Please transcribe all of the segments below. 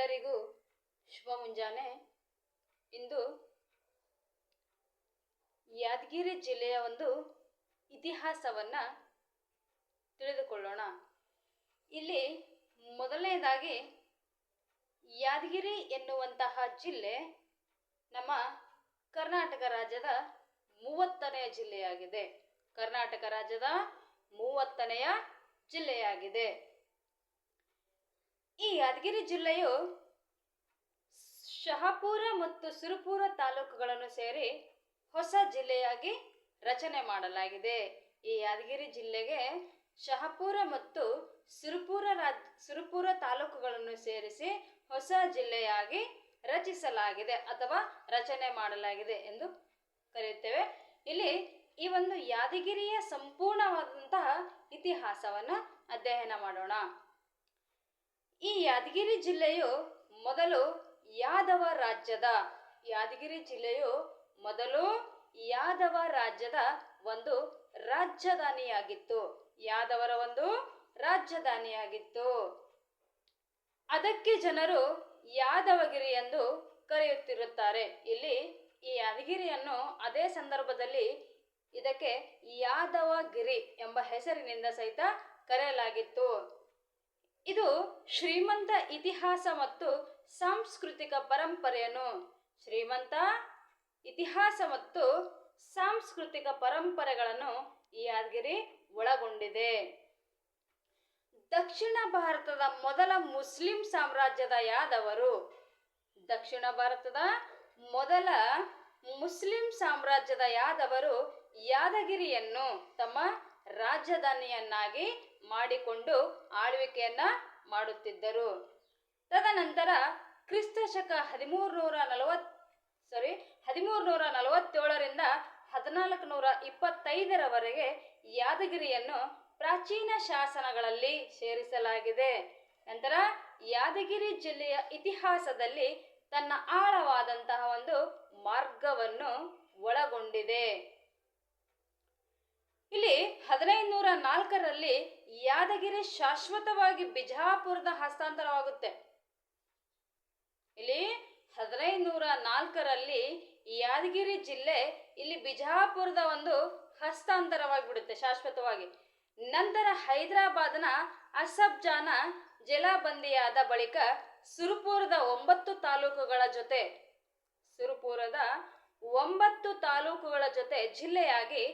ಎಲ್ಲರಿಗೂ ಶುಭ ಮುಂಜಾನೆ. ಇಂದು ಯಾದಗಿರಿ ಜಿಲ್ಲೆಯ ಒಂದು ಇತಿಹಾಸವನ್ನು ತಿಳಿದುಕೊಳ್ಳೋಣ. ಇಲ್ಲಿ ಮೊದಲನೇದಾಗಿ ಯಾದಗಿರಿ ಎನ್ನುವಂತಹ ಜಿಲ್ಲೆ ನಮ್ಮ ಕರ್ನಾಟಕ ರಾಜ್ಯದ ಮೂವತ್ತನೆಯ ಜಿಲ್ಲೆಯಾಗಿದೆ. ಕರ್ನಾಟಕ ರಾಜ್ಯದ ಮೂವತ್ತನೆಯ ಜಿಲ್ಲೆಯಾಗಿದೆ. ಈ ಯಾದಗಿರಿ ಜಿಲ್ಲೆಯು ಶಹಾಪುರ ಮತ್ತು ಸುರಪುರ ತಾಲೂಕುಗಳನ್ನು ಸೇರಿ ಹೊಸ ಜಿಲ್ಲೆಯಾಗಿ ರಚನೆ ಮಾಡಲಾಗಿದೆ. ಈ ಯಾದಗಿರಿ ಜಿಲ್ಲೆಗೆ ಶಹಾಪುರ ಮತ್ತು ಸುರಪುರ ರಾಜ್, ಸುರಪುರ ತಾಲೂಕುಗಳನ್ನು ಸೇರಿಸಿ ಹೊಸ ಜಿಲ್ಲೆಯಾಗಿ ರಚಿಸಲಾಗಿದೆ ಅಥವಾ ರಚನೆ ಮಾಡಲಾಗಿದೆ ಎಂದು ಕರೆಯುತ್ತೇವೆ. ಇಲ್ಲಿ ಈ ಒಂದು ಯಾದಗಿರಿಯ ಸಂಪೂರ್ಣವಾದಂತಹ ಇತಿಹಾಸವನ್ನು ಅಧ್ಯಯನ ಮಾಡೋಣ. ಈ ಯಾದಗಿರಿ ಜಿಲ್ಲೆಯು ಮೊದಲು ಯಾದವ ರಾಜ್ಯದ. ಯಾದಗಿರಿ ಜಿಲ್ಲೆಯು ಮೊದಲು ಯಾದವ ರಾಜ್ಯದ ಒಂದು ರಾಜಧಾನಿಯಾಗಿತ್ತು. ಯಾದವರ ಒಂದು ರಾಜಧಾನಿಯಾಗಿತ್ತು. ಅದಕ್ಕೆ ಜನರು ಯಾದವಗಿರಿ ಎಂದು ಕರೆಯುತ್ತಿರುತ್ತಾರೆ. ಇಲ್ಲಿ ಈ ಯಾದಗಿರಿಯನ್ನು ಅದೇ ಸಂದರ್ಭದಲ್ಲಿ ಇದಕ್ಕೆ ಯಾದವಗಿರಿ ಎಂಬ ಹೆಸರಿನಿಂದ ಸಹಿತ ಕರೆಯಲಾಗಿತ್ತು. ಇದು ಶ್ರೀಮಂತ ಇತಿಹಾಸ ಮತ್ತು ಸಾಂಸ್ಕೃತಿಕ ಪರಂಪರೆಯನ್ನು. ಶ್ರೀಮಂತ ಇತಿಹಾಸ ಮತ್ತು ಸಾಂಸ್ಕೃತಿಕ ಪರಂಪರೆಗಳನ್ನು ಈ ಯಾದಗಿರಿ ಒಳಗೊಂಡಿದೆ. ದಕ್ಷಿಣ ಭಾರತದ ಮೊದಲ ಮುಸ್ಲಿಂ ಸಾಮ್ರಾಜ್ಯದ ಯಾದವರು. ದಕ್ಷಿಣ ಭಾರತದ ಮೊದಲ ಮುಸ್ಲಿಂ ಸಾಮ್ರಾಜ್ಯದ ಯಾದವರು ಯಾದಗಿರಿಯನ್ನು ತಮ್ಮ ರಾಜಧಾನಿಯನ್ನಾಗಿ ಮಾಡಿಕೊಂಡು ಆಳ್ವಿಕೆಯನ್ನ ಮಾಡುತ್ತಿದ್ದರು. ತದನಂತರ ಕ್ರಿಸ್ತ ಶಕ ಹದಿಮೂರು ನೂರ ನಲವತ್ ಸಾರಿ ಹದಿಮೂರು ನೂರ ನಲವತ್ತೇಳರಿಂದ ಹದಿನಾಲ್ಕು ನೂರ ಇಪ್ಪತ್ತೈದರವರೆಗೆ ಯಾದಗಿರಿಯನ್ನು ಪ್ರಾಚೀನ ಶಾಸನಗಳಲ್ಲಿ ಸೇರಿಸಲಾಗಿದೆ. ನಂತರ ಯಾದಗಿರಿ ಜಿಲ್ಲೆಯ ಇತಿಹಾಸದಲ್ಲಿ ತನ್ನ ಆಳವಾದಂತಹ ಒಂದು ಮಾರ್ಗವನ್ನು ಒಳಗೊಂಡಿದೆ. ಇಲ್ಲಿ ಹದಿನೈದು ನೂರ ನಾಲ್ಕರಲ್ಲಿ ಯಾದಗಿರಿ ಶಾಶ್ವತವಾಗಿ ಬಿಜಾಪುರದ ಹಸ್ತಾಂತರವಾಗುತ್ತೆ. ಇಲ್ಲಿ ಹದಿನೈದು ನೂರ ನಾಲ್ಕರಲ್ಲಿ ಯಾದಗಿರಿ ಜಿಲ್ಲೆ ಇಲ್ಲಿ ಬಿಜಾಪುರದ ಒಂದು ಹಸ್ತಾಂತರವಾಗಿಬಿಡುತ್ತೆ ಶಾಶ್ವತವಾಗಿ. ನಂತರ ಹೈದರಾಬಾದ್ನ ಅಸಬ್ಜಾನ ಜಲಬಂದಿಯಾದ ಬಳಿಕ ಸುರಪುರದ ಒಂಬತ್ತು ತಾಲೂಕುಗಳ ಜೊತೆ, ಸುರಪುರದ ಒಂಬತ್ತು ತಾಲೂಕುಗಳ ಜೊತೆ ಜಿಲ್ಲೆಯಾಗಿ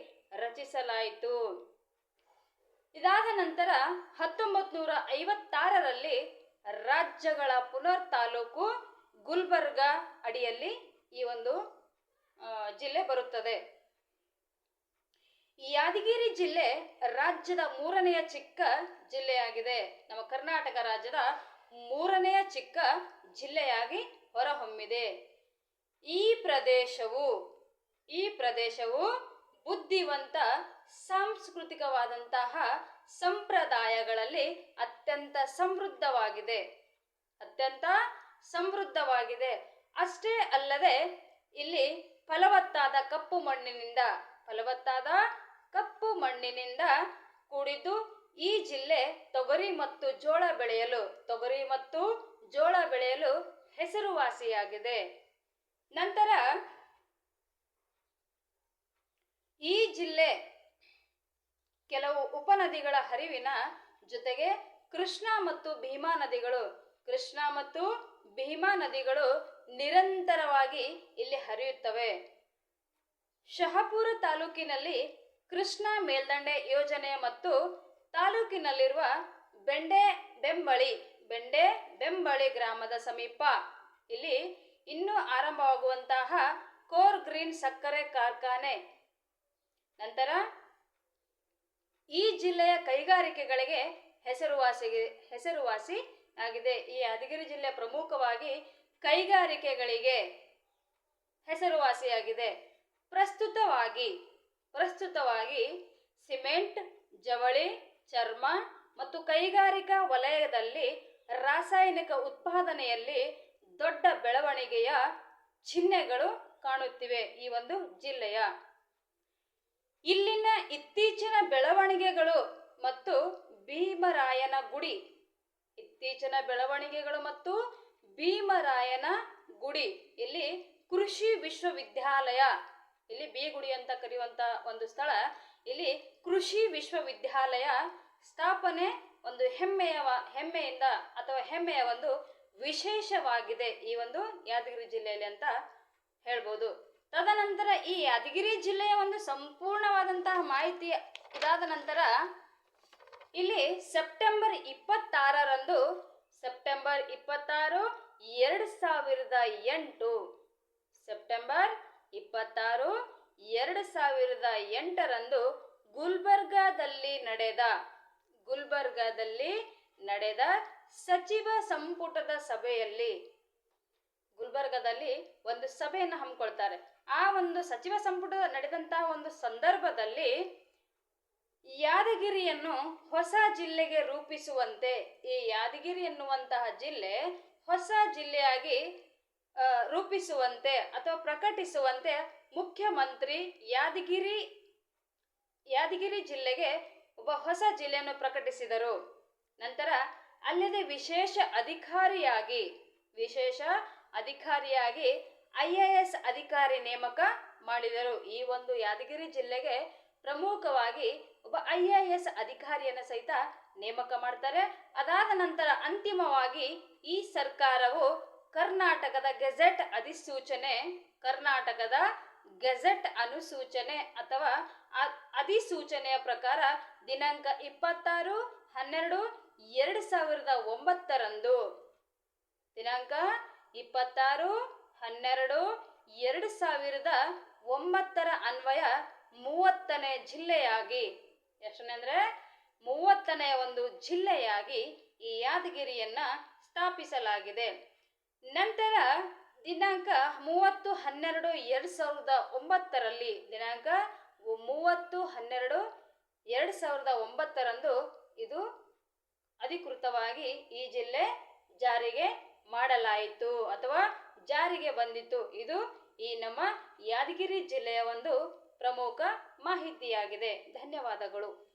ರಚಿಸಲಾಯಿತು. ಇದಾದ ನಂತರ ಹತ್ತೊಂಬತ್ ನೂರ ಐವತ್ತಾರರಲ್ಲಿ ರಾಜ್ಯಗಳ ಪುನರ್ ತಾಲೂಕು ಗುಲ್ಬರ್ಗ ಅಡಿಯಲ್ಲಿ ಈ ಒಂದು ಜಿಲ್ಲೆ ಬರುತ್ತದೆ. ಯಾದಗಿರಿ ಜಿಲ್ಲೆ ರಾಜ್ಯದ ಮೂರನೆಯ ಚಿಕ್ಕ ಜಿಲ್ಲೆಯಾಗಿದೆ. ನಮ್ಮ ಕರ್ನಾಟಕ ರಾಜ್ಯದ ಮೂರನೆಯ ಚಿಕ್ಕ ಜಿಲ್ಲೆಯಾಗಿ ಹೊರಹೊಮ್ಮಿದೆ. ಈ ಪ್ರದೇಶವು ಈ ಪ್ರದೇಶವು ಬುದ್ಧಿವಂತ ಸಾಂಸ್ಕೃತಿಕವಾದಂತಹ ಸಂಪ್ರದಾಯಗಳಲ್ಲಿ ಅತ್ಯಂತ ಸಮೃದ್ಧವಾಗಿದೆ. ಅತ್ಯಂತ ಸಮೃದ್ಧವಾಗಿದೆ. ಅಷ್ಟೇ ಅಲ್ಲದೆ ಇಲ್ಲಿ ಫಲವತ್ತಾದ ಕಪ್ಪು ಮಣ್ಣಿನಿಂದ, ಫಲವತ್ತಾದ ಕಪ್ಪು ಮಣ್ಣಿನಿಂದ ಕೂಡಿದ್ದು ಈ ಜಿಲ್ಲೆ ತೊಗರಿ ಮತ್ತು ಜೋಳ ಬೆಳೆಯಲು, ತೊಗರಿ ಮತ್ತು ಜೋಳ ಬೆಳೆಯಲು ಹೆಸರುವಾಸಿಯಾಗಿದೆ. ನಂತರ ಈ ಜಿಲ್ಲೆ ಕೆಲವು ಉಪನದಿಗಳ ಹರಿವಿನ ಜೊತೆಗೆ ಕೃಷ್ಣ ಮತ್ತು ಭೀಮಾ ನದಿಗಳು. ಕೃಷ್ಣ ಮತ್ತು ಭೀಮಾ ನದಿಗಳು ನಿರಂತರವಾಗಿ ಇಲ್ಲಿ ಹರಿಯುತ್ತವೆ. ಶಹಪುರ ತಾಲೂಕಿನಲ್ಲಿ ಕೃಷ್ಣ ಮೇಲ್ದಂಡೆ ಯೋಜನೆ ಮತ್ತು ತಾಲೂಕಿನಲ್ಲಿರುವ ಬೆಂಡೆ ಬೆಂಬಳಿ ಬೆಂಡೆ ಬೆಂಬಳಿ ಗ್ರಾಮದ ಸಮೀಪ. ಇಲ್ಲಿ ಇನ್ನೂ ಆರಂಭವಾಗುವಂತಹ ಕೋರ್ ಗ್ರೀನ್ ಸಕ್ಕರೆ ಕಾರ್ಖಾನೆ. ನಂತರ ಈ ಜಿಲ್ಲೆಯ ಕೈಗಾರಿಕೆಗಳಿಗೆ ಹೆಸರುವಾಸಿಗೆ ಹೆಸರುವಾಸಿ ಆಗಿದೆ. ಈ ಯಾದಗಿರಿ ಜಿಲ್ಲೆ ಪ್ರಮುಖವಾಗಿ ಕೈಗಾರಿಕೆಗಳಿಗೆ ಹೆಸರುವಾಸಿಯಾಗಿದೆ. ಪ್ರಸ್ತುತವಾಗಿ ಪ್ರಸ್ತುತವಾಗಿ ಸಿಮೆಂಟ್, ಜವಳಿ, ಚರ್ಮ ಮತ್ತು ಕೈಗಾರಿಕಾ ವಲಯದಲ್ಲಿ ರಾಸಾಯನಿಕ ಉತ್ಪಾದನೆಯಲ್ಲಿ ದೊಡ್ಡ ಬೆಳವಣಿಗೆಯ ಚಿಹ್ನೆಗಳು ಕಾಣುತ್ತಿವೆ. ಈ ಒಂದು ಜಿಲ್ಲೆಯ ಇತ್ತೀಚಿನ ಬೆಳವಣಿಗೆಗಳು ಮತ್ತು ಭೀಮರಾಯನ ಗುಡಿ. ಇತ್ತೀಚಿನ ಬೆಳವಣಿಗೆಗಳು ಮತ್ತು ಭೀಮರಾಯನ ಗುಡಿ. ಇಲ್ಲಿ ಕೃಷಿ ವಿಶ್ವವಿದ್ಯಾಲಯ. ಇಲ್ಲಿ ಬಿ ಗುಡಿ ಅಂತ ಕರೆಯುವಂತ ಒಂದು ಸ್ಥಳ. ಇಲ್ಲಿ ಕೃಷಿ ವಿಶ್ವವಿದ್ಯಾಲಯ ಸ್ಥಾಪನೆ ಒಂದು ಹೆಮ್ಮೆಯ ಹೆಮ್ಮೆಯಿಂದ ಅಥವಾ ಹೆಮ್ಮೆಯ ಒಂದು ವಿಶೇಷವಾಗಿದೆ ಈ ಒಂದು ಯಾದಗಿರಿ ಜಿಲ್ಲೆಯಲ್ಲಿ ಅಂತ ಹೇಳ್ಬೋದು. ತದನಂತರ ಈ ಯಾದಗಿರಿ ಜಿಲ್ಲೆಯ ಒಂದು ಸಂಪೂರ್ಣವಾದಂತಹ ಮಾಹಿತಿ ಇದಾದ ನಂತರ ಇಲ್ಲಿ ಸೆಪ್ಟೆಂಬರ್ ಇಪ್ಪತ್ತಾರರಂದು, ಸೆಪ್ಟೆಂಬರ್ ಇಪ್ಪತ್ತಾರು, ಎರಡು ಸಾವಿರದ ಎಂಟು, ಸೆಪ್ಟೆಂಬರ್ ಇಪ್ಪತ್ತಾರು, ಎರಡು ಸಾವಿರದ ಎಂಟರಂದು ಗುಲ್ಬರ್ಗಾದಲ್ಲಿ ನಡೆದ ಗುಲ್ಬರ್ಗಾದಲ್ಲಿ ನಡೆದ ಸಚಿವ ಸಂಪುಟದ ಸಭೆಯಲ್ಲಿ ಗುಲ್ಬರ್ಗಾದಲ್ಲಿ ಒಂದು ಸಭೆಯನ್ನು ಹಮ್ಮಿಕೊಳ್ತಾರೆ. ಆ ಒಂದು ಸಚಿವ ಸಂಪುಟ ನಡೆದಂತಹ ಒಂದು ಸಂದರ್ಭದಲ್ಲಿ ಯಾದಗಿರಿಯನ್ನು ಹೊಸ ಜಿಲ್ಲೆಗೆ ರೂಪಿಸುವಂತೆ, ಈ ಯಾದಗಿರಿ ಎನ್ನುವಂತಹ ಜಿಲ್ಲೆ ಹೊಸ ಜಿಲ್ಲೆಯಾಗಿ ರೂಪಿಸುವಂತೆ ಅಥವಾ ಪ್ರಕಟಿಸುವಂತೆ ಮುಖ್ಯಮಂತ್ರಿ ಯಾದಗಿರಿ ಯಾದಗಿರಿ ಜಿಲ್ಲೆಗೆ ಒಬ್ಬ ಹೊಸ ಜಿಲ್ಲೆಯನ್ನು ಪ್ರಕಟಿಸಿದರು. ನಂತರ ಅಲ್ಲದೆ ವಿಶೇಷ ಅಧಿಕಾರಿಯಾಗಿ, ವಿಶೇಷ ಅಧಿಕಾರಿಯಾಗಿ ಐಎಎಸ್ ಅಧಿಕಾರಿ ನೇಮಕ ಮಾಡಿದರು. ಈ ಒಂದು ಯಾದಗಿರಿ ಜಿಲ್ಲೆಗೆ ಪ್ರಮುಖವಾಗಿ ಒಬ್ಬ ಐ ಅಧಿಕಾರಿಯನ್ನು ಸಹಿತ ನೇಮಕ ಮಾಡ್ತಾರೆ. ಅದಾದ ನಂತರ ಅಂತಿಮವಾಗಿ ಈ ಸರ್ಕಾರವು ಕರ್ನಾಟಕದ ಗೆಜೆಟ್ ಅಧಿಸೂಚನೆ, ಕರ್ನಾಟಕದ ಗೆಜೆಟ್ ಅನುಸೂಚನೆ ಅಥವಾ ಅಧಿಸೂಚನೆಯ ಪ್ರಕಾರ ದಿನಾಂಕ ಇಪ್ಪತ್ತಾರು, ಹನ್ನೆರಡು, ಎರಡು ಸಾವಿರದ ಒಂಬತ್ತರಂದು. ದಿನಾಂಕ ಇಪ್ಪತ್ತಾರು, ಹನ್ನೆರಡು, ಎರಡು ಸಾವಿರದ ಒಂಬತ್ತರ ಅನ್ವಯ ಮೂವತ್ತನೇ ಜಿಲ್ಲೆಯಾಗಿ. ಎಷ್ಟನೇ ಅಂದರೆ ಮೂವತ್ತನೇ ಒಂದು ಜಿಲ್ಲೆಯಾಗಿ ಈ ಯಾದಗಿರಿಯನ್ನ ಸ್ಥಾಪಿಸಲಾಗಿದೆ. ನಂತರ ದಿನಾಂಕ ಮೂವತ್ತು, ಹನ್ನೆರಡು, ಎರಡು ಸಾವಿರದ ಒಂಬತ್ತರಲ್ಲಿ ದಿನಾಂಕ ಮೂವತ್ತು, ಹನ್ನೆರಡು, ಎರಡು ಸಾವಿರದ ಒಂಬತ್ತರಂದು ಇದು ಅಧಿಕೃತವಾಗಿ ಈ ಜಿಲ್ಲೆ ಜಾರಿಗೆ ಮಾಡಲಾಯಿತು ಅಥವಾ ಜಾರಿಗೆ ಬಂದಿತು. ಇದು ಈ ನಮ್ಮ ಯಾದಗಿರಿ ಜಿಲ್ಲೆಯ ಒಂದು ಪ್ರಮುಖ ಮಾಹಿತಿಯಾಗಿದೆ. ಧನ್ಯವಾದಗಳು.